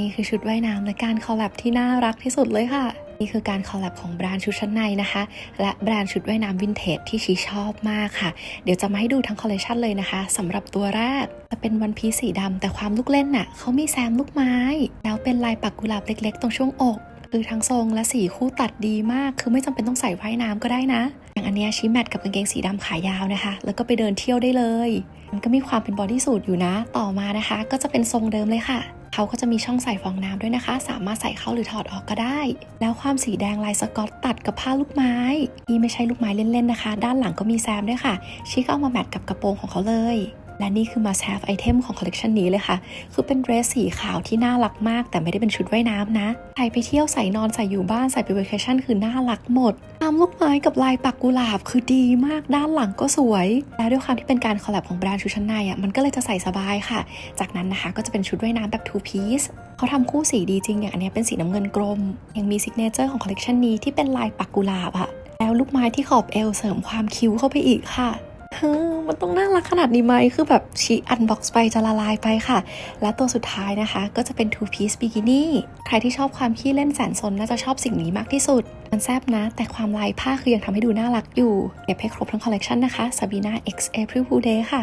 นี่คือชุดว่ายน้ำและการคอลแลบที่น่ารักที่สุดเลยค่ะ นี่คือการคอลแลบของแบรนด์ชุดชั้นในนะคะ และแบรนด์ชุดว่ายน้ำวินเทจที่ชีชอบมากค่ะ เดี๋ยวจะมาให้ดูทั้งคอลเลคชันเลยนะคะสำหรับตัวแรก จะเป็นวันพีสีดำแต่ความลูกเล่นน่ะเขามีแซมลูกไม้ แล้วเป็นลายปักกุหลาบเล็ก ๆ ตรงช่วงอกคือทั้งทรงและสีคู่ตัดดีมาก คือไม่จำเป็นต้องใส่ว่ายน้ำก็ได้นะ อย่างอันเนี้ยชี้แมทกับกางเกงสีดำขายาวนะคะ แล้วก็ไปเดินเที่ยวได้เลย มันก็มีความเป็นบอดี้สูทอยู่นะ ต่อมานะคะ ก็จะเป็นทรงเดิมเลยค่ะ เขาก็จะมีช่องใส่ฟองน้ำด้วยนะคะ สามารถใส่เข้าหรือถอดออกก็ได้ แล้วความสีแดงลายสกอตตัดกับผ้าลูกไม้นี่ไม่ใช่ลูกไม้เล่นๆนะคะ ด้านหลังก็มีแซมด้วยค่ะชิคเอามาแมทกับกระโปรงของเขาเลยและนี่คือ must have item ของคอลเลกชันนี้เลยค่ะ คือเป็นเดรสสีขาวที่น่ารักมาก แต่ไม่ได้เป็นชุดว่ายน้ำนะ ใส่ไปเที่ยวใส่นอนใส่อยู่บ้านใส่ไป vacation คือน่ารักหมดามลูกไม้กับลายปักกุหลาบคือดีมากด้านหลังก็สวย แล้วด้วยความที่เป็นการคอลแลบของแบรนด์ชุดชั้นในอะมันก็เลยจะใส่สบายค่ะ จากนั้นนะคะก็จะเป็นชุดว่ายน้ำแบบ two piece เขาทำคู่สีดีจริงอย่างอันนี้เป็นสีน้ำเงินกรมยังมีซิกเนเจอร์ของคอลเลกชันนี้ที่เป็นลายปักกุหลาบอะแล้วลูกไม้ที่ขอบเอวเสริมความคิ้วเข้าไปอีกค่ะ เฮ้อมันต้องน่ารักขนาดนี้ไหมคือแบบชีอันบ็อกซ์ไปจะละลายไปค่ะ และตัวสุดท้ายนะคะ ก็จะเป็น two piece bikini ใครที่ชอบความขี้เล่นแสนสนน่าจะชอบสิ่งนี้มากที่สุด มันแซบนะ แต่ความลายผ้าคือยังทำให้ดูน่ารักอยู่เก็บให้ครบทั้งคอลเลกชันนะคะ Sabina X April Fool Day ค่ะ